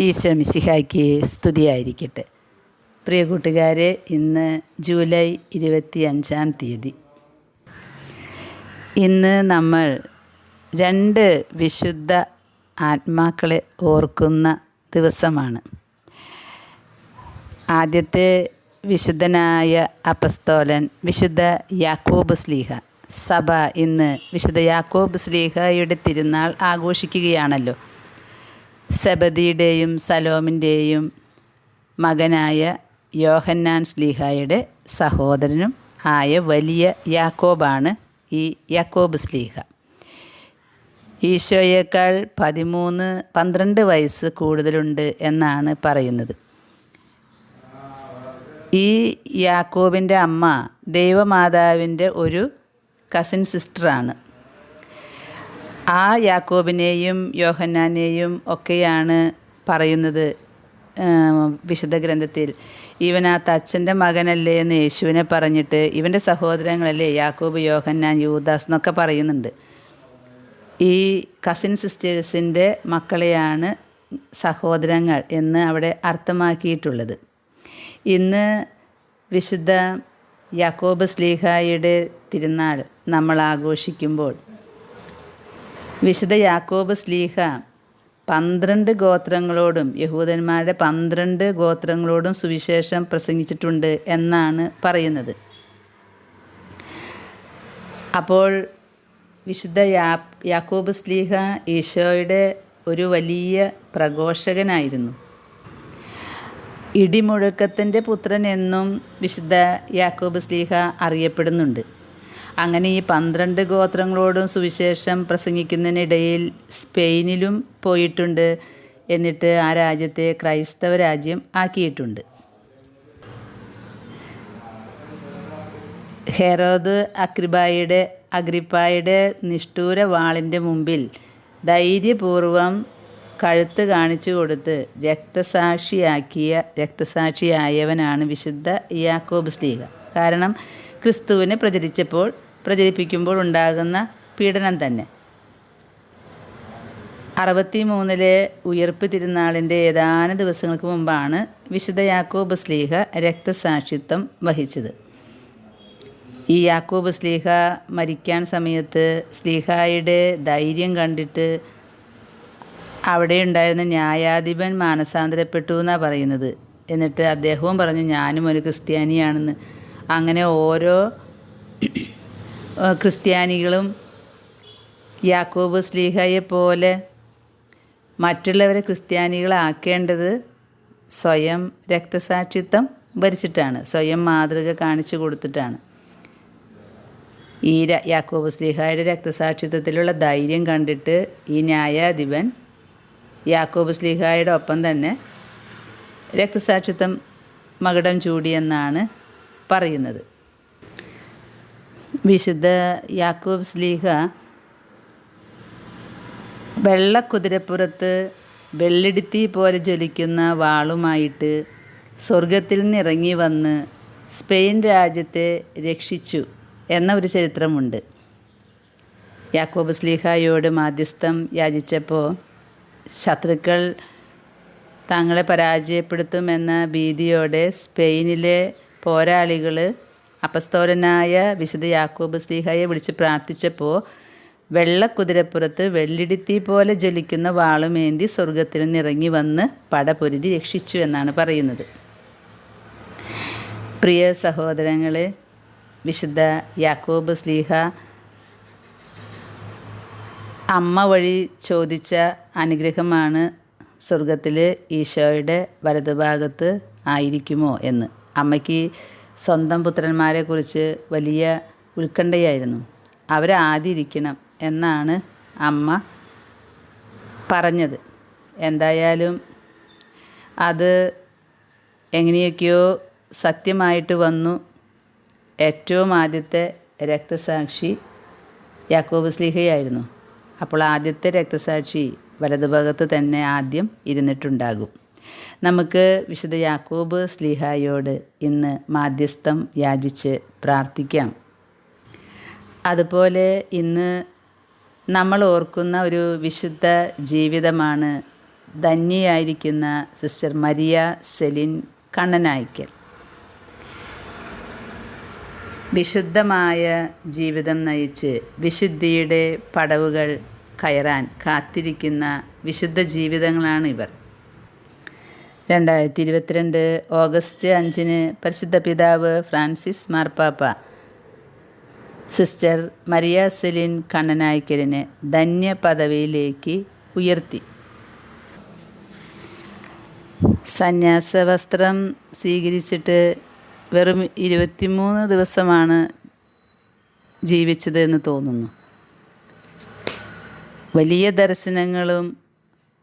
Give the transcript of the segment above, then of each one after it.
ഈശോ മിശിഹായ്ക്ക് സ്തുതിയായിരിക്കട്ടെ. പ്രിയ കൂട്ടുകാരെ ഇന്ന് ജൂലൈ ഇരുപത്തി അഞ്ചാം തീയതി. ഇന്ന് നമ്മൾ രണ്ട് വിശുദ്ധ ആത്മാക്കളെ ഓർക്കുന്ന ദിവസമാണ്. ആദ്യത്തെ വിശുദ്ധനായ അപസ്തോലൻ വിശുദ്ധ യാക്കോബ് സ്ലീഹ. സഭ ഇന്ന് വിശുദ്ധ യാക്കോബ് സ്ലീഹയുടെ തിരുനാൾ ആഘോഷിക്കുകയാണല്ലോ. സെബദിയുടെയും സലോമിന്റെയും മകനായ യോഹന്നാൻ സ്ലീഹായുടെ സഹോദരനും ആയ വലിയ യാക്കോബാണ് ഈ യാക്കോബ് സ്ലീഹ. ഈശോയേക്കാൾ പതിമൂന്ന് പന്ത്രണ്ട് വയസ്സ് കൂടുതലുണ്ട് എന്നാണ് പറയുന്നത്. ഈ യാക്കോബിന്റെ അമ്മ ദൈവമാതാവിന്റെ ഒരു കസിൻ സിസ്റ്ററാണ് ആ യാക്കോബിനെയും യോഹന്നാനെയും ഒക്കെയാണ് പറയുന്നത് വിശുദ്ധ ഗ്രന്ഥത്തിൽ. ഇവൻ ആ തച്ചന്റെ മകനല്ലേ എന്ന് യേശുവിനെ പറഞ്ഞിട്ട് ഇവന്റെ സഹോദരങ്ങളല്ലേ യാക്കോബ് യോഹന്നാൻ യൂദാസ് എന്നൊക്കെ പറയുന്നുണ്ട്. ഈ കസിൻ സിസ്റ്റേഴ്സിന്റെ മക്കളെയാണ് സഹോദരങ്ങൾ എന്ന് അവിടെ അർത്ഥമാക്കിയിട്ടുള്ളത്. ഇന്ന് വിശുദ്ധ യാക്കോബ് സ്ലീഹായുടെ തിരുനാൾ നമ്മൾ ആഘോഷിക്കുമ്പോൾ വിശുദ്ധ യാക്കോബ് സ്ലീഹ പന്ത്രണ്ട് ഗോത്രങ്ങളോടും യഹൂദന്മാരുടെ പന്ത്രണ്ട് ഗോത്രങ്ങളോടും സുവിശേഷം പ്രസംഗിച്ചിട്ടുണ്ട് എന്നാണ് പറയുന്നത്. അപ്പോൾ വിശുദ്ധ യാ യാക്കോബ് സ്ലീഹ ഈശോയുടെ ഒരു വലിയ പ്രഘോഷകനായിരുന്നു. ഇടിമുഴക്കത്തിന്റെ പുത്രൻ എന്നും വിശുദ്ധ യാക്കോബ് സ്ലീഹ അറിയപ്പെടുന്നുണ്ട്. അങ്ങനെ ഈ പന്ത്രണ്ട് ഗോത്രങ്ങളോടും സുവിശേഷം പ്രസംഗിക്കുന്നതിനിടയിൽ സ്പെയിനിലും പോയിട്ടുണ്ട് എന്നിട്ട് ആ രാജ്യത്തെ ക്രൈസ്തവ രാജ്യം ആക്കിയിട്ടുണ്ട്. ഹെറോദ് അക്രിബായുടെ അഗ്രിപ്പായുടെ നിഷ്ഠൂര വാളിന്റെ മുമ്പിൽ ധൈര്യപൂർവം കഴുത്ത് കാണിച്ചു കൊടുത്ത് രക്തസാക്ഷിയാക്കിയ രക്തസാക്ഷിയായവനാണ് വിശുദ്ധ യാക്കോബ് സ്ലീഹ കാരണം ക്രിസ്തുവിനെ പ്രചരിച്ചപ്പോൾ പ്രചരിപ്പിക്കുമ്പോൾ ഉണ്ടാകുന്ന പീഡനം തന്നെ. അറുപത്തി മൂന്നിലെ ഉയർപ്പ് തിരുനാളിന്റെ ഏതാനും ദിവസങ്ങൾക്ക് മുമ്പാണ് വിശുദ്ധ യാക്കോബ് സ്ലീഹ രക്തസാക്ഷിത്വം വഹിച്ചത്. ഈ യാക്കോബ് സ്ലീഹ മരിക്കാൻ സമയത്ത് സ്ലീഹായുടെ ധൈര്യം കണ്ടിട്ട് അവിടെ ഉണ്ടായിരുന്ന ന്യായാധിപൻ മാനസാന്തരപ്പെട്ടു എന്നാണ് പറയുന്നത്. എന്നിട്ട് അദ്ദേഹവും പറഞ്ഞു ഞാനും ഒരു ക്രിസ്ത്യാനിയാണെന്ന്. അങ്ങനെ ഓരോ ക്രിസ്ത്യാനികളും യാക്കോബ് സ്ലീഹയെ പോലെ മറ്റുള്ളവരെ ക്രിസ്ത്യാനികളാക്കേണ്ടത് സ്വയം രക്തസാക്ഷിത്വം ഭരിച്ചിട്ടാണ് സ്വയം മാതൃക കാണിച്ചു കൊടുത്തിട്ടാണ്. ഈ യാക്കോബ് സ്ലീഹായുടെ രക്തസാക്ഷിത്വത്തിലുള്ള ധൈര്യം കണ്ടിട്ട് ഈ ന്യായാധിപൻ യാക്കോബ് സ്ലീഹായുടെ ഒപ്പം തന്നെ രക്തസാക്ഷിത്വം മകടം ചൂടിയെന്നാണ് പറയുന്നത്. വിശുദ്ധ യാക്കോബ് സ്ലീഹ വെള്ളക്കുതിരപ്പുറത്ത് വെള്ളിടുത്തി പോലെ ജ്വലിക്കുന്ന വാളുമായിട്ട് സ്വർഗത്തിൽ നിന്നിറങ്ങി വന്ന് സ്പെയിൻ രാജ്യത്തെ രക്ഷിച്ചു എന്ന ഒരു ചരിത്രമുണ്ട്. യാക്കോബ് സ്ലീഹായോട് മാധ്യസ്ഥം യാചിച്ചപ്പോൾ ശത്രുക്കൾ തങ്ങളെ പരാജയപ്പെടുത്തുമെന്ന ഭീതിയോടെ സ്പെയിനിലെ പോരാളികൾ അപസ്തോലനായ വിശുദ്ധ യാക്കോബ് സ്ലീഹയെ വിളിച്ച് പ്രാർത്ഥിച്ചപ്പോൾ വെള്ളക്കുതിരപ്പുറത്ത് വെള്ളിടിത്തി പോലെ ജ്വലിക്കുന്ന വാളുമേന്തി സ്വർഗത്തിൽ നിന്നിറങ്ങി വന്ന് പടപൊരുതി രക്ഷിച്ചു എന്നാണ് പറയുന്നത്. പ്രിയ സഹോദരങ്ങളെ വിശുദ്ധ യാക്കോബ് സ്ലീഹ അമ്മ വഴി ചോദിച്ച അനുഗ്രഹമാണ് സ്വർഗത്തിൽ ഈശോയുടെ വലതുഭാഗത്ത് ആയിരിക്കുമോ എന്ന്. അമ്മയ്ക്ക് സ്വന്തം പുത്രന്മാരെക്കുറിച്ച് വലിയ ഉത്കണ്ഠയായിരുന്നു. അവരാദിരിക്കണം എന്നാണ് അമ്മ പറഞ്ഞത്. എന്തായാലും അത് എങ്ങനെയൊക്കെയോ സത്യമായിട്ട് വന്നു. ഏറ്റവും ആദ്യത്തെ രക്തസാക്ഷി യാക്കോബ് സ്ലീഹയായിരുന്നു. അപ്പോൾ ആദ്യത്തെ രക്തസാക്ഷി വലതുഭാഗത്ത് തന്നെ ആദ്യം ഇരുന്നിട്ടുണ്ടാകും. നമുക്ക് വിശുദ്ധ യാക്കോബ് സ്ലീഹായോട് ഇന്ന് മാധ്യസ്ഥം യാചിച്ച് പ്രാർത്ഥിക്കാം. അതുപോലെ ഇന്ന് നമ്മൾ ഓർക്കുന്ന ഒരു വിശുദ്ധ ജീവിതമാണ് ധന്യയായിരിക്കുന്ന സിസ്റ്റർ മരിയ സെലിൻ കണ്ണനായ്ക്കൽ. വിശുദ്ധമായ ജീവിതം നയിച്ച് വിശുദ്ധിയുടെ പടവുകൾ കയറാൻ കാത്തിരിക്കുന്ന വിശുദ്ധ ജീവിതങ്ങളാണ് ഇവർ. രണ്ടായിരത്തി ഇരുപത്തിരണ്ട് ഓഗസ്റ്റ് അഞ്ചിന് പരിശുദ്ധ പിതാവ് ഫ്രാൻസിസ് മാർപ്പാപ്പ സിസ്റ്റർ മരിയ സെലിൻ കണ്ണനായ്ക്കലിനെ ധന്യ പദവിയിലേക്ക് ഉയർത്തി. സന്യാസ വസ്ത്രം സ്വീകരിച്ചിട്ട് വെറും ഇരുപത്തിമൂന്ന് ദിവസമാണ് ജീവിച്ചത് എന്ന് തോന്നുന്നു. വലിയ ദർശനങ്ങളും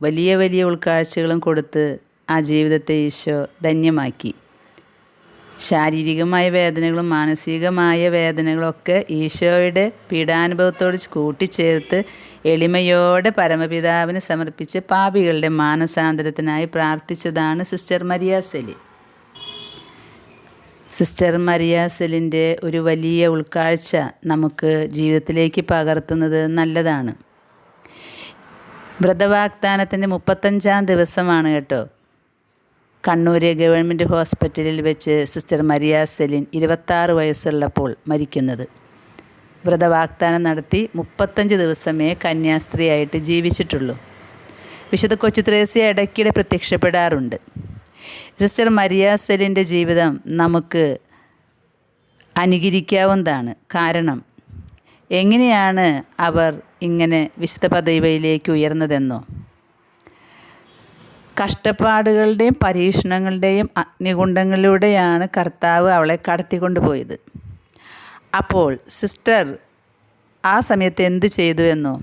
വലിയ വലിയ ഉൾക്കാഴ്ചകളും കൊടുത്ത് ആ ജീവിതത്തെ ഈശോ ധന്യമാക്കി. ശാരീരികമായ വേദനകളും മാനസികമായ വേദനകളൊക്കെ ഈശോയുടെ പീഡാനുഭവത്തോട് കൂട്ടിച്ചേർത്ത് എളിമയോടെ പരമപിതാവിന് സമർപ്പിച്ച് പാപികളുടെ മാനസാന്തരത്തിനായി പ്രാർത്ഥിച്ചതാണ് സിസ്റ്റർ മരിയ സെലി സിസ്റ്റർ മരിയ സെലിന്റെ ഒരു വലിയ ഉൾക്കാഴ്ച നമുക്ക് ജീവിതത്തിലേക്ക് പകർത്തുന്നത് നല്ലതാണ്. വ്രതവാഗ്ദാനത്തിന്റെ മുപ്പത്തഞ്ചാം ദിവസമാണ് കേട്ടോ. കണ്ണൂർ ഗവൺമെന്റ് ഹോസ്പിറ്റലിൽ വെച്ച് സിസ്റ്റർ മരിയ സെലിൻ ഇരുപത്താറ് വയസ്സുള്ളപ്പോൾ മരിക്കുന്നത്. വ്രതവാഗ്ദാനം നടത്തി മുപ്പത്തഞ്ച് ദിവസമേ കന്യാസ്ത്രീയായിട്ട് ജീവിച്ചിട്ടുള്ളൂ. വിശുദ്ധ കൊച്ചു ത്രേസ്യ ഇടയ്ക്കിടെ പ്രത്യക്ഷപ്പെടാറുണ്ട്. സിസ്റ്റർ മരിയ സെലിന്റെ ജീവിതം നമുക്ക് അനുകരിക്കാവുന്നതാണ്. കാരണം എങ്ങനെയാണ് അവർ ഇങ്ങനെ വിശുദ്ധ പദവിയിലേക്ക് ഉയർന്നതെന്നോ? കഷ്ടപ്പാടുകളുടെയും പരീക്ഷണങ്ങളുടെയും അഗ്നികുണ്ഡങ്ങളിലൂടെയാണ് കർത്താവ് അവളെ കടത്തിക്കൊണ്ടുപോയത്. അപ്പോൾ സിസ്റ്റർ ആ സമയത്ത് എന്തു ചെയ്തു എന്നോ?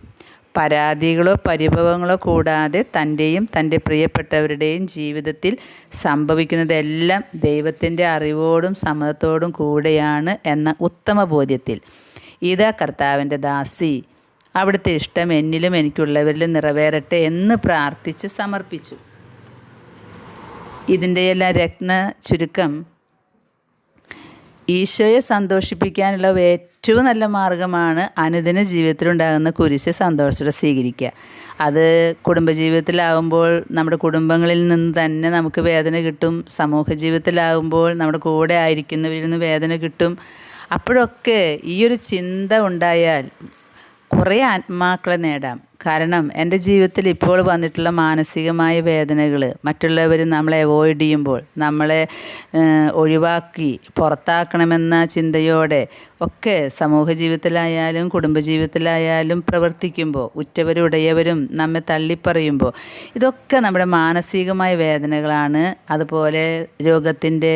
പരാതികളോ പരിഭവങ്ങളോ കൂടാതെ തന്റെയും തന്റെ പ്രിയപ്പെട്ടവരുടെയും ജീവിതത്തിൽ സംഭവിക്കുന്നതെല്ലാം ദൈവത്തിന്റെ അറിവോടും സമ്മതത്തോടും കൂടെയാണ് എന്ന ഉത്തമ ബോധ്യത്തിൽ. ഇതാ കർത്താവിന്റെ ദാസി. അവിടുത്തെ ഇഷ്ടം എന്നിലും എനിക്കുള്ളവരിലും നിറവേറട്ടെ എന്ന് പ്രാർത്ഥിച്ച് സമർപ്പിച്ചു. ഇതിന്റെയെല്ലാം രത്ന ചുരുക്കം. ഈശോയെ സന്തോഷിപ്പിക്കാനുള്ള ഏറ്റവും നല്ല മാർഗമാണ് അനുദിന ജീവിതത്തിലുണ്ടാകുന്ന കുരിശ് സന്തോഷത്തോടെ സ്വീകരിക്കുക. അത് കുടുംബജീവിതത്തിലാവുമ്പോൾ നമ്മുടെ കുടുംബങ്ങളിൽ നിന്ന് തന്നെ നമുക്ക് വേദന കിട്ടും. സമൂഹ ജീവിതത്തിലാവുമ്പോൾ നമ്മുടെ കൂടെ ആയിരിക്കുന്നവരിൽ നിന്ന് വേദന കിട്ടും. അപ്പോഴൊക്കെ ഈ ഒരു ചിന്ത ഉണ്ടായാൽ കുറേ ആത്മാക്കളെ നേടാം. കാരണം എന്റെ ജീവിതത്തിൽ ഇപ്പോൾ വന്നിട്ടുള്ള മാനസികമായ വേദനകൾ മറ്റുള്ളവർ നമ്മളെ അവോയ്ഡ് ചെയ്യുമ്പോൾ നമ്മളെ ഒഴിവാക്കി പുറത്താക്കണമെന്ന ചിന്തയോടെ ഒക്കെ സമൂഹ ജീവിതത്തിലായാലും കുടുംബജീവിതത്തിലായാലും പ്രവർത്തിക്കുമ്പോൾ ഉറ്റവരും ഉടയവരും നമ്മെ തള്ളിപ്പറയുമ്പോൾ ഇതൊക്കെ നമ്മുടെ മാനസികമായ വേദനകളാണ്. അതുപോലെ രോഗത്തിന്റെ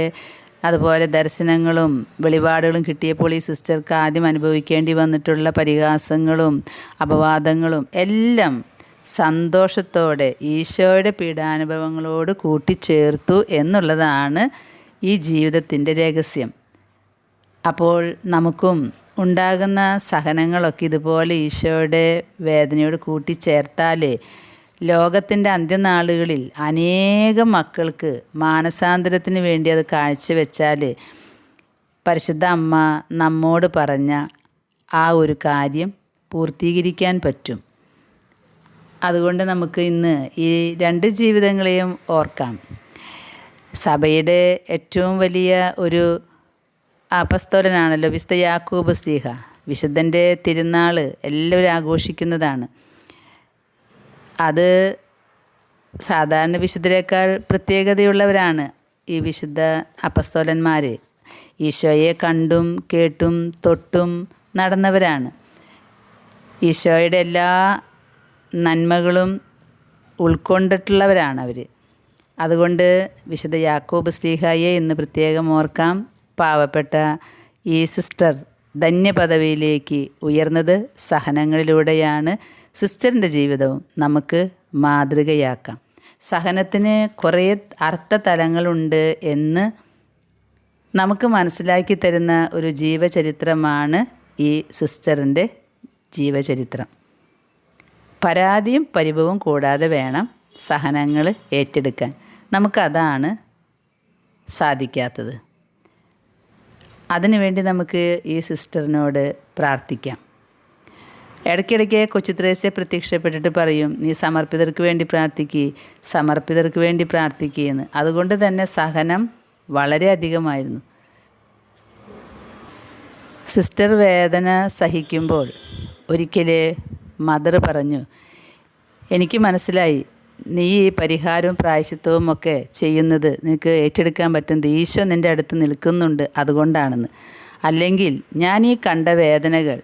അതുപോലെ ദർശനങ്ങളും വെളിപാടുകളും കിട്ടിയപ്പോൾ ഈ സിസ്റ്റർക്ക് ആദ്യം അനുഭവിക്കേണ്ടി വന്നിട്ടുള്ള പരിഹാസങ്ങളും അപവാദങ്ങളും എല്ലാം സന്തോഷത്തോടെ ഈശോയുടെ പീഡാനുഭവങ്ങളോട് കൂട്ടിച്ചേർത്തു എന്നുള്ളതാണ് ഈ ജീവിതത്തിന്റെ രഹസ്യം. അപ്പോൾ നമുക്കും ഉണ്ടാകുന്ന സഹനങ്ങളൊക്കെ ഇതുപോലെ ഈശോയുടെ വേദനയോട് കൂട്ടിച്ചേർത്താലേ ലോകത്തിന്റെ അന്ത്യനാളുകളിൽ അനേകം മക്കൾക്ക് മാനസാന്തരത്തിന് വേണ്ടി അത് കാഴ്ചവെച്ചാൽ പരിശുദ്ധ അമ്മ നമ്മോട് പറഞ്ഞ ആ ഒരു കാര്യം പൂർത്തീകരിക്കാൻ പറ്റും. അതുകൊണ്ട് നമുക്ക് ഇന്ന് ഈ രണ്ട് ജീവിതങ്ങളെയും ഓർക്കാം. സഭയുടെ ഏറ്റവും വലിയ ഒരു അപസ്തോലനാണല്ലോ വിശുദ്ധ യാക്കൂബ് സ്ലീഹ. വിശുദ്ധന്റെ തിരുനാൾ എല്ലാവരും ആഘോഷിക്കുന്നതാണ്. അത് സാധാരണ വിശുദ്ധരേക്കാൾ പ്രത്യേകതയുള്ളവരാണ് ഈ വിശുദ്ധ അപസ്തോലന്മാർ ഈശോയെ കണ്ടും കേട്ടും തൊട്ടും നടന്നവരാണ്. ഈശോയുടെ എല്ലാ നന്മകളും ഉൾക്കൊണ്ടിട്ടുള്ളവരാണ് അവർ അതുകൊണ്ട് വിശുദ്ധ യാക്കോബ് സ്ലീഹായെ ഇന്ന് പ്രത്യേകം ഓർക്കാം. പാവപ്പെട്ട ഈ സിസ്റ്റർ ധന്യപദവിയിലേക്ക് ഉയർന്നത് സഹനങ്ങളിലൂടെയാണ്. സിസ്റ്ററിന്റെ ജീവിതവും നമുക്ക് മാതൃകയാക്കാം. സഹനത്തിന് കുറേ അർത്ഥതലങ്ങളുണ്ട് എന്ന് നമുക്ക് മനസ്സിലാക്കി തരുന്ന ഒരു ജീവചരിത്രമാണ് ഈ സിസ്റ്ററിന്റെ ജീവചരിത്രം. പരാതിയും പരിഭവവും കൂടാതെ വേണം സഹനങ്ങൾ ഏറ്റെടുക്കാൻ. നമുക്കതാണ് സാധിക്കാത്തത്. അതിനുവേണ്ടി നമുക്ക് ഈ സിസ്റ്ററിനോട് പ്രാർത്ഥിക്കാം. ഇടയ്ക്കിടയ്ക്ക് കൊച്ചുത്രേസ്യ പ്രത്യക്ഷപ്പെട്ടിട്ട് പറയും നീ സമർപ്പിതർക്ക് വേണ്ടി പ്രാർത്ഥിക്കുക സമർപ്പിതർക്ക് വേണ്ടി പ്രാർത്ഥിക്കുകയെന്ന് അതുകൊണ്ട് തന്നെ സഹനം വളരെ അധികമായിരുന്നു. സിസ്റ്റർ വേദന സഹിക്കുമ്പോൾ ഒരിക്കൽ മദർ പറഞ്ഞു എനിക്ക് മനസ്സിലായി നീ ഈ പരിഹാരവും പ്രായശിത്വവും ഒക്കെ ചെയ്യുന്നത് നിനക്ക് ഏറ്റെടുക്കാൻ പറ്റുന്നത് ഈശോ നിന്റെ അടുത്ത് നിൽക്കുന്നുണ്ട് അതുകൊണ്ടാണെന്ന്. അല്ലെങ്കിൽ ഞാൻ ഈ കണ്ട വേദനകൾ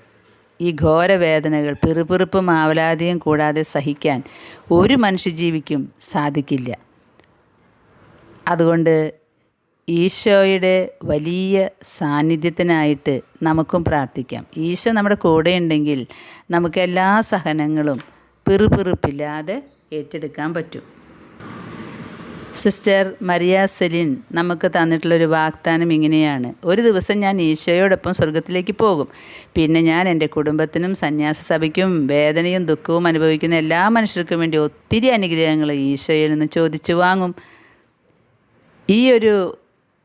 ഈ ഘോരവേദനകൾ പിറുപിറുപ്പും ആവലാതിയും കൂടാതെ സഹിക്കാൻ ഒരു മനുഷ്യജീവിക്കും സാധിക്കില്ല. അതുകൊണ്ട് ഈശോയുടെ വലിയ സാന്നിധ്യത്തിനായിട്ട് നമുക്കും പ്രാർത്ഥിക്കാം. ഈശോ നമ്മുടെ കൂടെയുണ്ടെങ്കിൽ നമുക്ക് എല്ലാ സഹനങ്ങളും പിറുപിറുപ്പില്ലാതെ ഏറ്റെടുക്കാൻ പറ്റും. സിസ്റ്റർ മരിയ സെലിൻ നമുക്ക് തന്നിട്ടുള്ളൊരു വാഗ്ദാനം ഇങ്ങനെയാണ്. ഒരു ദിവസം ഞാൻ ഈശോയോടൊപ്പം സ്വർഗത്തിലേക്ക് പോകും. പിന്നെ ഞാൻ എന്റെ കുടുംബത്തിനും സന്യാസ സഭയ്ക്കും വേദനയും ദുഃഖവും അനുഭവിക്കുന്ന എല്ലാ മനുഷ്യർക്കും വേണ്ടി ഒത്തിരി അനുഗ്രഹങ്ങൾ ഈശോയിൽ നിന്ന് ചോദിച്ചു വാങ്ങും. ഈ ഒരു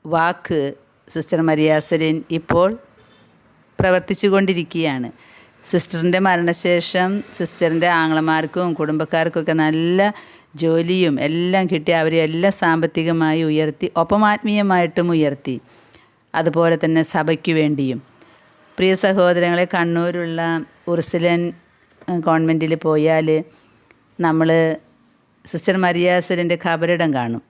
വാക്ക് സിസ്റ്റർ മരിയ സെലിൻ ഇപ്പോൾ പ്രവർത്തിച്ചു കൊണ്ടിരിക്കുകയാണ്. സിസ്റ്ററിന്റെ മരണശേഷം സിസ്റ്ററിന്റെ ആങ്ങളമാർക്കും കുടുംബക്കാർക്കൊക്കെ നല്ല ജോലിയും എല്ലാം കിട്ടി. അവരെ എല്ലാം സാമ്പത്തികമായി ഉയർത്തി ഒപ്പം ആത്മീയമായിട്ടും ഉയർത്തി. അതുപോലെ തന്നെ സഭയ്ക്ക് വേണ്ടിയും. പ്രിയ സഹോദരങ്ങളെ കണ്ണൂരുള്ള ഉർസുലൻ കോൺവെന്റിൽ പോയാൽ നമ്മൾ സിസ്റ്റർ മരിയാസലിന്റെ ഖബറിടം കാണും.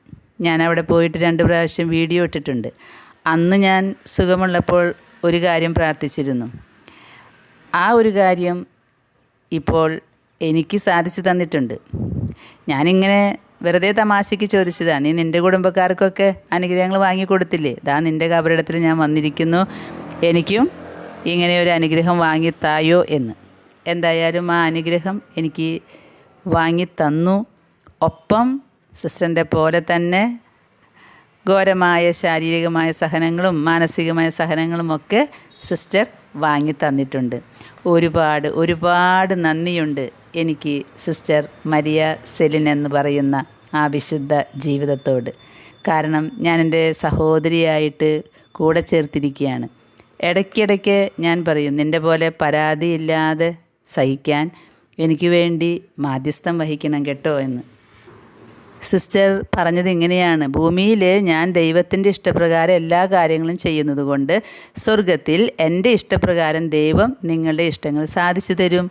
ഞാൻ അവിടെ പോയിട്ട് രണ്ട് പ്രാവശ്യം വീഡിയോ ഇട്ടിട്ടുണ്ട്. അന്ന് ഞാൻ സുഖമുള്ളപ്പോൾ ഒരു കാര്യം പ്രാർത്ഥിച്ചിരുന്നു. ആ ഒരു കാര്യം ഇപ്പോൾ എനിക്ക് സാധിച്ചു തന്നിട്ടുണ്ട്. ഞാനിങ്ങനെ വെറുതെ തമാശയ്ക്ക് ചോദിച്ചതാണ് നീ നിന്റെ കുടുംബക്കാർക്കൊക്കെ അനുഗ്രഹങ്ങൾ വാങ്ങിക്കൊടുത്തില്ലേ ദാ നിന്റെ കബറിടത്തിൽ ഞാൻ വന്നിരിക്കുന്നു. എനിക്കും ഇങ്ങനെ ഒരു അനുഗ്രഹം വാങ്ങിത്തായോ എന്ന്. എന്തായാലും ആ അനുഗ്രഹം എനിക്ക് വാങ്ങി തന്നു. ഒപ്പം സിസ്റ്ററിന്റെ പോലെ തന്നെ ഘോരമായ ശാരീരികമായ സഹനങ്ങളും മാനസികമായ സഹനങ്ങളും ഒക്കെ സിസ്റ്റർ വാങ്ങി തന്നിട്ടുണ്ട്. ഒരുപാട് ഒരുപാട് നന്ദിയുണ്ട് എനിക്ക് സിസ്റ്റർ മരിയ സെലിൻ എന്ന് പറയുന്ന ആ വിശുദ്ധ ജീവിതത്തോട്. കാരണം ഞാൻ എന്റെ സഹോദരിയായിട്ട് കൂടെ ചേർത്തിരിക്കുകയാണ്. ഇടയ്ക്കിടയ്ക്ക് ഞാൻ പറയും നിന്റെ പോലെ പരാതിയില്ലാതെ സഹിക്കാൻ എനിക്ക് വേണ്ടി മാധ്യസ്ഥം വഹിക്കണം കേട്ടോ എന്ന്. സിസ്റ്റർ പറഞ്ഞത് ഇങ്ങനെയാണ്. ഭൂമിയിൽ ഞാൻ ദൈവത്തിന്റെ ഇഷ്ടപ്രകാരം എല്ലാ കാര്യങ്ങളും ചെയ്യുന്നത് കൊണ്ട് സ്വർഗത്തിൽ എന്റെ ഇഷ്ടപ്രകാരം ദൈവം നിങ്ങളുടെ ഇഷ്ടങ്ങൾ സാധിച്ചു തരും.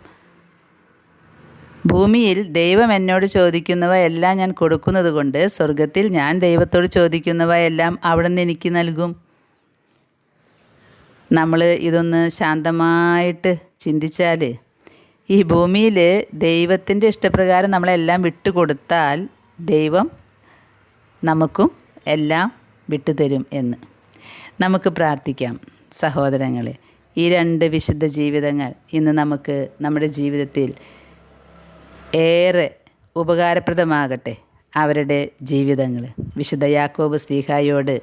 ഭൂമിയിൽ ദൈവം എന്നോട് ചോദിക്കുന്നവ എല്ലാം ഞാൻ കൊടുക്കുന്നത് കൊണ്ട് സ്വർഗത്തിൽ ഞാൻ ദൈവത്തോട് ചോദിക്കുന്നവ എല്ലാം അവിടെ നിന്ന് എനിക്ക് നൽകും. നമ്മൾ ഇതൊന്ന് ശാന്തമായിട്ട് ചിന്തിച്ചാൽ ഈ ഭൂമിയിൽ ദൈവത്തിന്റെ ഇഷ്ടപ്രകാരം നമ്മളെല്ലാം വിട്ടുകൊടുത്താൽ ദൈവം നമുക്കും എല്ലാം വിട്ടുതരും എന്ന്. നമുക്ക് പ്രാർത്ഥിക്കാം സഹോദരങ്ങളെ ഈ രണ്ട് വിശുദ്ധ ജീവിതങ്ങൾ ഇന്ന് നമുക്ക് നമ്മുടെ ജീവിതത്തിൽ ഏറെ ഉപകാരപ്രദമാകട്ടെ അവരുടെ ജീവിതങ്ങൾ. വിശുദ്ധ യാക്കോബ് സ്ലീഹായോട്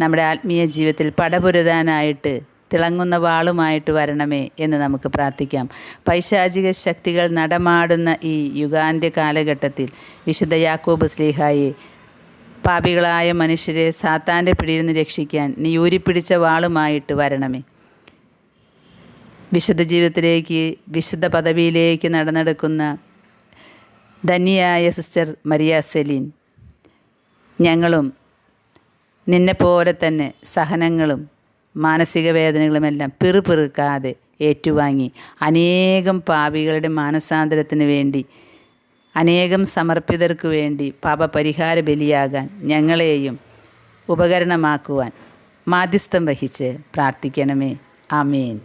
നമ്മുടെ ആത്മീയ ജീവിതത്തിൽ പടപുരുതാനായിട്ട് തിളങ്ങുന്ന വാളുമായിട്ട് വരണമേ എന്ന് നമുക്ക് പ്രാർത്ഥിക്കാം. പൈശാചിക ശക്തികൾ നടമാടുന്ന ഈ യുഗാന്ത്യ കാലഘട്ടത്തിൽ വിശുദ്ധ യാക്കോബ് സ്ലീഹായെ പാപികളായ മനുഷ്യരെ സാത്താന്റെ പിടിയിൽ നിന്ന് രക്ഷിക്കാൻ നീ ഊരിപ്പിടിച്ച വാളുമായിട്ട് വരണമേ. വിശുദ്ധ ജീവിതത്തിലേക്ക് വിശുദ്ധ പദവിയിലേക്ക് നടന്നെടുക്കുന്ന ധന്യയായ സിസ്റ്റർ മരിയ സെലീൻ ഞങ്ങളും നിന്നെ നിന്നെപ്പോലെ തന്നെ സഹനങ്ങളും മാനസിക വേദനകളുമെല്ലാം പിറുപിറുക്കാതെ ഏറ്റുവാങ്ങി. അനേകം പാപികളുടെ മാനസാന്തരത്തിന് വേണ്ടി അനേകം സമർപ്പിതർക്ക് വേണ്ടി പാപപരിഹാര ബലിയാകാൻ ഞങ്ങളെയും ഉപകരണമാക്കുവാൻ മാധ്യസ്ഥം വഹിച്ച് പ്രാർത്ഥിക്കണമേ. ആമേൻ.